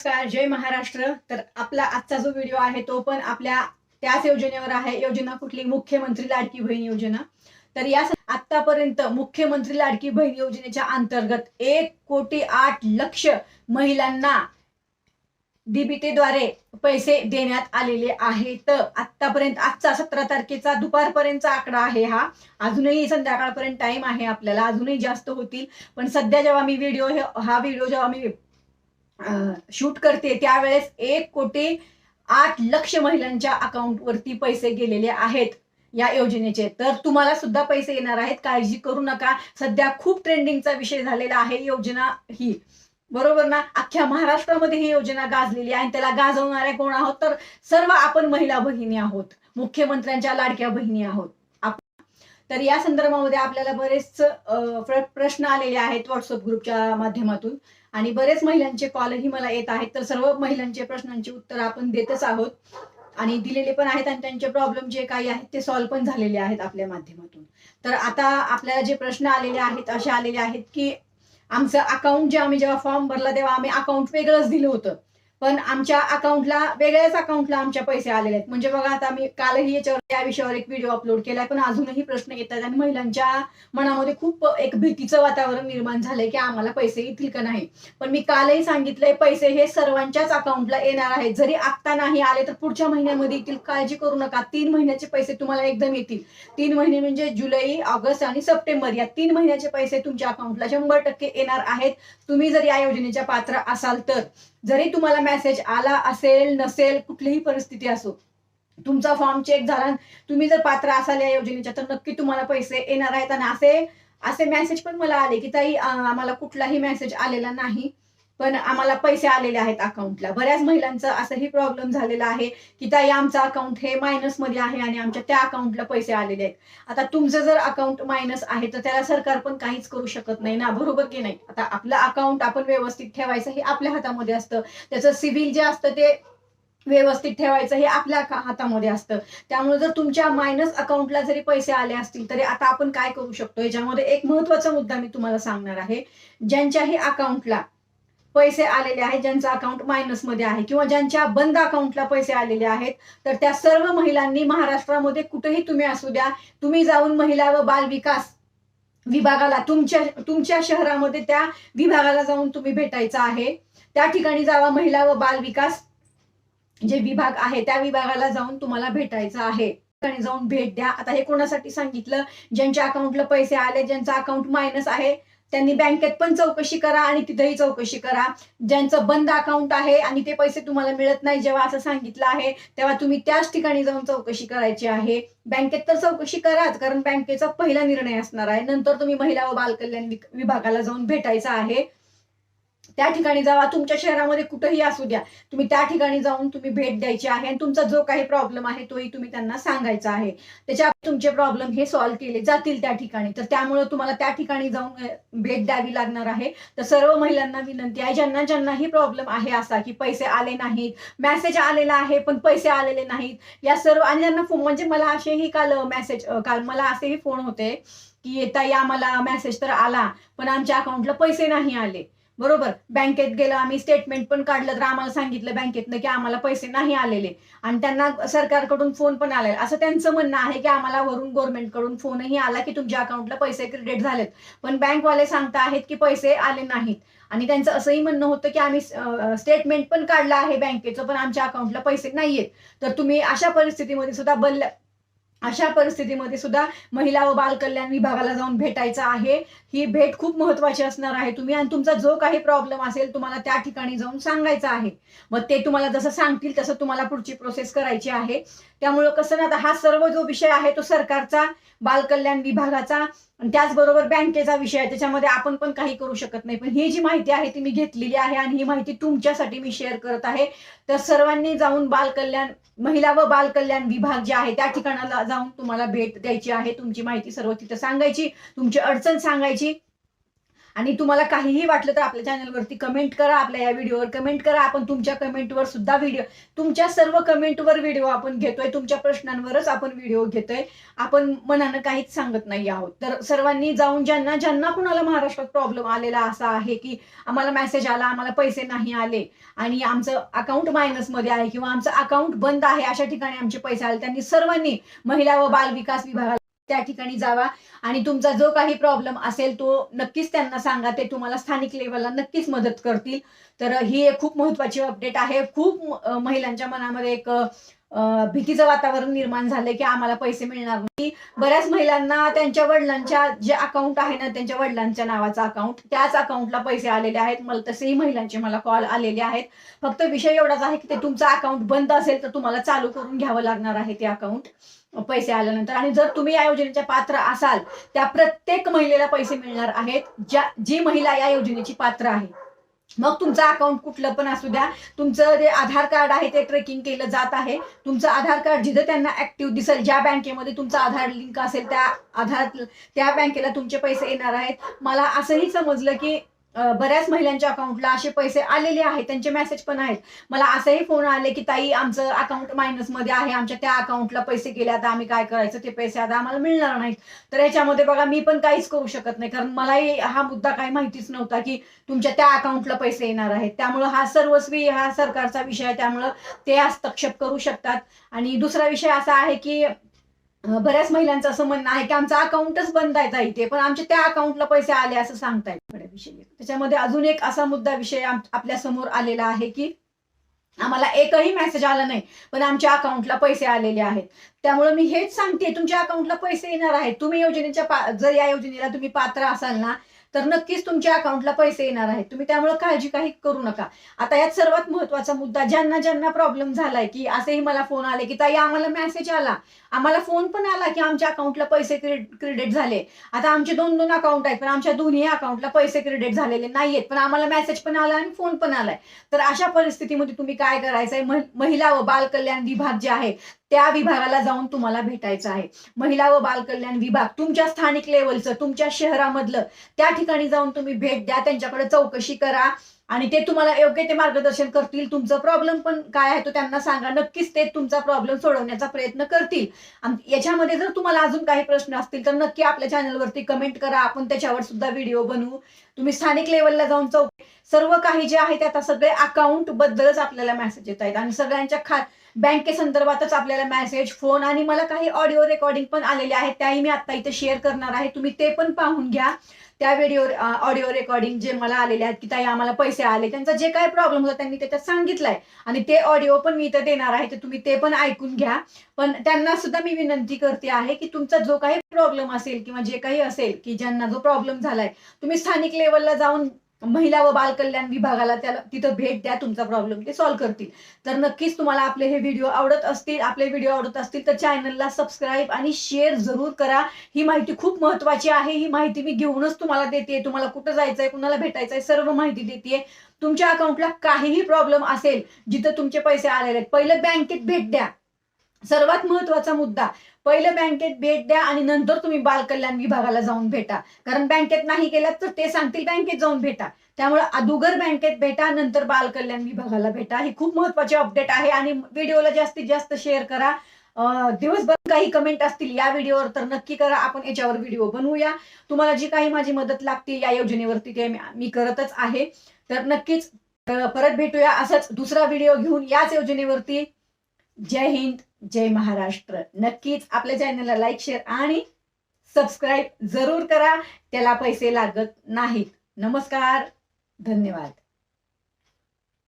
नमस्कार जय महाराष्ट्र. तर आपला आजचा जो व्हिडिओ आहे तो पण आपल्या त्याच योजनेवर आहे. योजना कुठली? मुख्यमंत्री लाडकी बहीण योजना. तर या आतापर्यंत मुख्यमंत्री लाडकी बहीण योजनेच्या अंतर्गत एक कोटी आठ लक्ष महिलांना डीबीटीद्वारे पैसे देण्यात आलेले आहेत आतापर्यंत आजचा सतरा तारखेचा दुपारपर्यंतचा आकडा आहे हा. अजूनही संध्याकाळपर्यंत टाइम आहे आपल्याला. अजूनही जास्त होतील. पण सध्या जेव्हा मी व्हिडिओ हा व्हिडिओ जेव्हा मी शूट करते. त्यावेळेस एक कोटी आठ लक्ष महिलांच्या अकाउंटवरती पैसे गेलेले आहेत या योजनेचे. तर तुम्हाला सुद्धा पैसे येणार आहेत. काळजी करू नका. सध्या खूप ट्रेंडिंगचा विषय झालेला आहे. योजना ही. बरोबर ना? अख्ख्या महाराष्ट्रामध्ये ही योजना गाजलेली आहे आणि त्याला गाजवणाऱ्या कोण आहोत? तर सर्व आपण महिला बहिणी आहोत. मुख्यमंत्र्यांच्या लाडक्या बहिणी आहोत. तर या संदर्भामध्ये आपल्याला बरेच प्रश्न आलेले आहेत व्हॉट्सअप ग्रुपच्या माध्यमातून. आणि बरेच महिलांचे कॉलही मला येत आहेत. तर सर्व महिलांचे प्रश्नांची उत्तर आपण देतच आहोत. आणि दिलेले पण आहेत आणि त्यांचे प्रॉब्लेम जे काही आहेत ते सॉल्व्ह पण झालेले आहेत आपल्या माध्यमातून. तर आता आपल्याला जे प्रश्न आलेले आहेत असे आलेले आहेत की आमचं अकाउंट जे आम्ही जेव्हा फॉर्म भरला तेव्हा आम्ही अकाउंट वेगळंच दिलं होतं. पण आमच्या अकाउंटला वेगळ्याच अकाउंटला आमच्या पैसे आलेले आहेत. म्हणजे बघा आता मी कालही याच्यावर या विषयावर एक व्हिडिओ अपलोड केलाय पण अजूनही प्रश्न येतात आणि महिलांच्या मनामध्ये खूप एक भीतीचं वातावरण निर्माण झालंय की आम्हाला पैसे येतील का नाही. पण मी कालही सांगितलंय पैसे हे सर्वांच्याच अकाउंटला येणार आहेत. जरी आत्ता नाही आले तर पुढच्या महिन्यामध्ये येतील. काळजी करू नका. तीन महिन्याचे पैसे तुम्हाला एकदम येतील. तीन महिने म्हणजे जुलै ऑगस्ट आणि सप्टेंबर या तीन महिन्याचे पैसे तुमच्या अकाउंटला शंभर टक्के येणार आहेत. तुम्ही जर या योजनेच्या पात्र असाल तर. जरी तुम्हाला मेसेज आला असेल नसेल कुठलीही परिस्थिती असो तुमचा फॉर्म चेक झाला तुम्ही जर पात्र असाल या योजनेच्या तर नक्की तुम्हाला पैसे येणार आहेत. आणि असे असे मेसेज पण मला आले की ताई आम्हाला कुठलाही मेसेज आलेला नाही. पण आम्हाला पैसे आलेले आहेत अकाउंटला बऱ्याच महिलांचं असंही प्रॉब्लेम झालेला आहे की ताई आमचं अकाउंट हे मायनसमध्ये आहे आणि आमच्या त्या अकाउंटला पैसे आलेले आहेत. आता तुमचं जर अकाउंट मायनस आहे तर त्याला सरकार पण काहीच करू शकत नाही ना? बरोबर की नाही? आता आपलं अकाउंट आपण व्यवस्थित ठेवायचं हे आपल्या हातामध्ये असतं. त्याचं सिव्हिल जे असतं ते व्यवस्थित ठेवायचं हे आपल्या हातामध्ये असतं. त्यामुळे जर तुमच्या मायनस अकाउंटला जरी पैसे आले असतील तरी आता आपण काय करू शकतो? याच्यामध्ये एक महत्त्वाचा मुद्दा मी तुम्हाला सांगणार आहे. ज्यांच्याही अकाउंटला पैसे आलेले आहेत ज्यांचं अकाउंट मायनसमध्ये आहे किंवा ज्यांच्या बंद अकाउंटला पैसे आलेले आहेत तर त्या सर्व महिलांनी महाराष्ट्रामध्ये कुठेही तुम्ही असू द्या तुम्ही जाऊन महिला व बाल विकास विभागाला तुमच्या तुमच्या शहरामध्ये त्या विभागाला जाऊन तुम्ही भेटायचं आहे. त्या ठिकाणी जावा महिला व बाल विकास जे विभाग आहे त्या विभागाला जाऊन तुम्हाला भेटायचं आहे. ठिकाणी जाऊन भेट द्या. आता हे कोणासाठी सांगितलं? ज्यांच्या अकाउंटला पैसे आले ज्यांचा अकाउंट मायनस आहे त्यांनी बँकेत पण चौकशी करा आणि तिथेही चौकशी करा. ज्यांचं बंद अकाउंट आहे आणि ते पैसे तुम्हाला मिळत नाही जेव्हा असं सांगितलं आहे तेव्हा तुम्ही त्याच ठिकाणी जाऊन चौकशी करायची आहे. बँकेत तर चौकशी कराच कारण बँकेचा पहिला निर्णय असणार आहे. नंतर तुम्ही महिला व बालकल्याण विभागाला जाऊन भेटायचं आहे. त्या ठिकाणी जावा तुमच्या शहरामध्ये कुठेही असू द्या. तुम्ही त्या ठिकाणी जाऊन तुम्ही भेट द्यायची आहे आणि तुमचा जो काही प्रॉब्लेम आहे तोही तुम्ही त्यांना सांगायचा आहे. त्याच्या तुमचे प्रॉब्लेम हे सॉल्व्ह केले जातील त्या ठिकाणी. तर त्यामुळे तुम्हाला त्या ठिकाणी जाऊन भेट द्यावी लागणार आहे. तर सर्व महिलांना विनंती आहे ज्यांना ज्यांनाही प्रॉब्लेम आहे असा की पैसे आले नाहीत मेसेज आलेला आहे पण पैसे आलेले नाहीत या सर्व आणि ज्यांना फोन म्हणजे मला असेही काल मेसेज काल मला असेही फोन होते की येता या मला मेसेज तर आला पण आमच्या अकाउंटला पैसे नाही आले. बरोबर? बँकेत गेलं आम्ही स्टेटमेंट पण काढलं तर आम्हाला सांगितलं बँकेतनं की आम्हाला पैसे नाही आलेले. आणि त्यांना सरकारकडून फोन पण आले असं त्यांचं म्हणणं आहे की आम्हाला वरून गव्हर्नमेंटकडून फोनही आला की तुमच्या अकाउंटला पैसे क्रेडिट झालेत. पण बँकवाले सांगता आहेत की पैसे आले नाहीत. आणि त्यांचं असंही म्हणणं होतं की आम्ही स्टेटमेंट पण काढलं आहे बँकेचं पण आमच्या अकाउंटला पैसे नाहीयेत. तर तुम्ही अशा परिस्थितीमध्ये सुद्धा बल्ल अशा परिस्थितीमध्ये सुद्धा महिला व बाल कल्याण विभागाला जाऊन भेटायचं आहे. ही भेट खूप महत्वाची असणार आहे. तुम्ही आणि तुमचा जो काही प्रॉब्लेम असेल तुम्हाला त्या ठिकाणी जाऊन सांगायचं आहे. मग ते तुम्हाला जसं सांगतील तसं तुम्हाला पुढची प्रोसेस करायची आहे. त्यामुळं कसं ना आता हा सर्व जो विषय आहे तो सरकारचा बाल कल्याण विभागाचा आणि त्याचबरोबर बँकेचा विषय आहे त्याच्यामध्ये आपण पण काही करू शकत नाही. पण ही जी माहिती आहे ती मी घेतलेली आहे आणि ही माहिती तुमच्यासाठी मी शेअर करत आहे. तर सर्वांनी जाऊन बालकल्याण महिला व बाल कल्याण विभाग जे आहे त्या ठिकाणाला जाऊन तुम्हाला भेट द्यायची आहे. तुमची माहिती सर्व तिथं सांगायची तुमची अडचण सांगायची. आणि तुम्हाला काहीही वाटलं तर आपल्या चॅनलवरती कमेंट करा आपल्या या व्हिडिओवर कमेंट करा. आपण तुमच्या कमेंटवर सुद्धा व्हिडिओ तुमच्या सर्व कमेंटवर व्हिडिओ आपण घेतोय. तुमच्या प्रश्नांवरच आपण व्हिडिओ घेतोय. आपण मनानं काहीच सांगत नाही आहोत. तर सर्वांनी जाऊन ज्यांना ज्यांना कुणाला महाराष्ट्रात प्रॉब्लेम आलेला असा आहे की आम्हाला मेसेज आला आम्हाला पैसे नाही आले आणि आमचं अकाउंट मायनसमध्ये आहे किंवा आमचं अकाउंट बंद आहे अशा ठिकाणी आमचे पैसे आले त्यांनी सर्वांनी महिला व बाल विकास विभागाला त्या ठिकाणी जावा. आणि तुमचा जो काही प्रॉब्लेम असेल तो नक्कीच त्यांना सांगा. ते तुम्हाला स्थानिक लेवलला नक्कीच मदत करतील. तर ही एक खूप महत्वाची अपडेट आहे. खूप महिलांच्या मनामध्ये एक भीतीचं वातावरण निर्माण झालंय की आम्हाला पैसे मिळणार नाही. बऱ्याच महिलांना त्यांच्या वडिलांच्या जे अकाउंट आहे ना त्यांच्या वडिलांच्या नावाचा अकाउंट त्याच अकाउंटला पैसे आलेले आहेत. मला तसेही महिलांचे मला कॉल आलेले आहेत. फक्त विषय एवढाच आहे की ते तुमचं अकाउंट बंद असेल तर तुम्हाला चालू करून घ्यावं लागणार आहे ते अकाउंट पैसे आल्यानंतर. आणि जर तुम्ही या योजनेच्या पात्र असाल त्या प्रत्येक महिलेला पैसे मिळणार आहेत ज्या जी महिला या योजनेची पात्र आहे. मग तुमचं अकाउंट कुठलं पण असू द्या. तुमचं जे आधार कार्ड आहे ते ट्रेकिंग केलं जात आहे. तुमचं आधार कार्ड जिथं त्यांना ऍक्टिव्ह दिसेल ज्या बँकेमध्ये तुमचं आधार लिंक असेल त्या आधार त्या बँकेला तुमचे पैसे येणार आहेत. मला असंही समजलं की बऱ्याच महिलांच्या अकाउंटला असे पैसे आलेले आहेत त्यांचे मेसेज पण आहेत. मला असंही फोन आले की ताई आमचं अकाउंट मायनसमध्ये आहे आमच्या त्या अकाउंटला पैसे गेले आता आम्ही काय करायचं ते पैसे आता आम्हाला मिळणार नाहीत. तर याच्यामध्ये बघा मी पण काहीच करू शकत नाही कारण मलाही हा मुद्दा काही माहितीच नव्हता की तुमच्या त्या अकाउंटला पैसे येणार आहेत. त्यामुळं हा सर्वस्वी हा सरकारचा विषय आहे त्यामुळं ते हस्तक्षेप करू शकतात. आणि दुसरा विषय असा आहे की बऱ्याच महिलांचं असं म्हणणं आहे की आमचं अकाउंटच बंद आहे इथे पण आमच्या त्या अकाउंटला पैसे आले असं सांगतायत थोड्या विषयी. त्याच्यामध्ये अजून एक असा मुद्दा विषय आपल्यासमोर आलेला आहे की आम्हाला एकही मेसेज आला नाही पण आमच्या अकाउंटला पैसे आलेले आहेत. त्यामुळे मी हेच सांगते तुमच्या अकाउंटला पैसे येणार आहेत. तुम्ही योजनेच्या जर या योजनेला तुम्ही पात्र असाल ना तर नक्कीच तुमच्या अकाउंटला पैसे येणार आहेत. तुम्ही त्यामुळे काळजी काही करू नका. आता यात सर्वात महत्त्वाचा मुद्दा ज्यांना ज्यांना प्रॉब्लेम झालाय की असेही मला फोन आले की ताई आम्हाला मेसेज आला. आम्हाला फोन पण आला की आमच्या अकाउंटला पैसे क्रेडिट झाले. आता आमचे दोन दोन अकाउंट आहेत पण आमच्या दोन्ही अकाउंटला पैसे क्रेडिट झालेले नाहीयेत. पण आम्हाला मेसेज पण आला आणि फोन पण आलाय. तर अशा परिस्थितीमध्ये तुम्ही काय करायचंय? महिला व बाल कल्याण विभाग जे आहे त्या विभागाला जाऊन तुम्हाला भेटायचं आहे. महिला व बाल कल्याण विभाग तुमच्या स्थानिक लेवलचं तुमच्या शहरामधलं त्या ठिकाणी जाऊन तुम्ही भेट द्या त्यांच्याकडे चौकशी करा आणि ते तुम्हाला योग्य ते मार्गदर्शन करतील. तुमचं प्रॉब्लेम पण काय आहे तो त्यांना सांगा. नक्कीच ते तुमचा प्रॉब्लेम सोडवण्याचा प्रयत्न करतील. आणि याच्यामध्ये जर तुम्हाला अजून काही प्रश्न असतील तर नक्की आपल्या चॅनलवरती कमेंट करा. आपण त्याच्यावर सुद्धा व्हिडिओ बनवू. तुम्ही स्थानिक लेवलला जाऊन चौक सर्व काही जे आहे ते आता सगळे अकाउंट बद्दलच आपल्याला मेसेज येत आहेत. आणि सगळ्यांच्या खा बँकेसंदर्भातच आपल्याला मेसेज फोन आणि मला काही ऑडिओ रेकॉर्डिंग पण आलेले आहेत. त्याही मी आता इथे शेअर करणार आहे. तुम्ही ते पण पाहून घ्या. त्या व्हिडिओ ऑडिओ रेकॉर्डिंग जे मला आलेले आहेत की ताई आम्हाला पैसे आले. त्यांचा जे काय प्रॉब्लेम होता त्यांनी त्याच्यात सांगितलंय. आणि ते ऑडिओ पण मी इथं देणार आहे. तर तुम्ही ते पण ऐकून घ्या. पण त्यांना सुद्धा मी विनंती करते आहे की तुमचा जो काही प्रॉब्लेम असेल किंवा जे काही असेल की ज्यांना जो प्रॉब्लेम झालाय तुम्ही स्थानिक लेवलला जाऊन महिला व बाल कल्याण विभागाला त्याला तिथं भेट द्या तुमचा प्रॉब्लेम ते सॉल्व्ह करतील. तर नक्कीच तुम्हाला आपले हे व्हिडिओ आवडत असतील आपले व्हिडिओ आवडत असतील तर चॅनलला सबस्क्राईब आणि शेअर जरूर करा. ही माहिती खूप महत्वाची आहे ही माहिती मी घेऊनच तुम्हाला देते तुम्हाला कुठं जायचंय कुणाला भेटायचंय सर्व माहिती देते तुमच्या अकाउंटला काहीही प्रॉब्लेम असेल जिथं तुमचे पैसे आलेले आहेत पहिलं बँकेत भेट द्या. सर्वात महत्त्वाचा मुद्दा पहिलं बँकेत भेट द्या आणि नंतर तुम्ही बाल कल्याण विभागाला जाऊन भेटा. कारण बँकेत नाही केलात तर ते सांगतील बँकेत जाऊन भेटा. त्यामुळे अदुगर बँकेत भेटा नंतर बाल कल्याण विभागाला भेटा. ही खूप महत्वाची अपडेट आहे आणि व्हिडिओला जास्तीत जास्त शेअर करा. दिवसभर काही कमेंट असतील या व्हिडिओवर तर नक्की करा. आपण याच्यावर व्हिडिओ बनवूया. तुम्हाला जी काही माझी मदत लागते या योजनेवरती ते मी- करतच आहे. तर नक्कीच परत भेटूया. असंच दुसरा व्हिडिओ घेऊन याच योजनेवरती. जय हिंद जय महाराष्ट्र. नक्कीच आपल्या चॅनलला लाईक शेअर आणि सबस्क्राईब जरूर करा. त्याला पैसे लागत नाहीत. नमस्कार. धन्यवाद.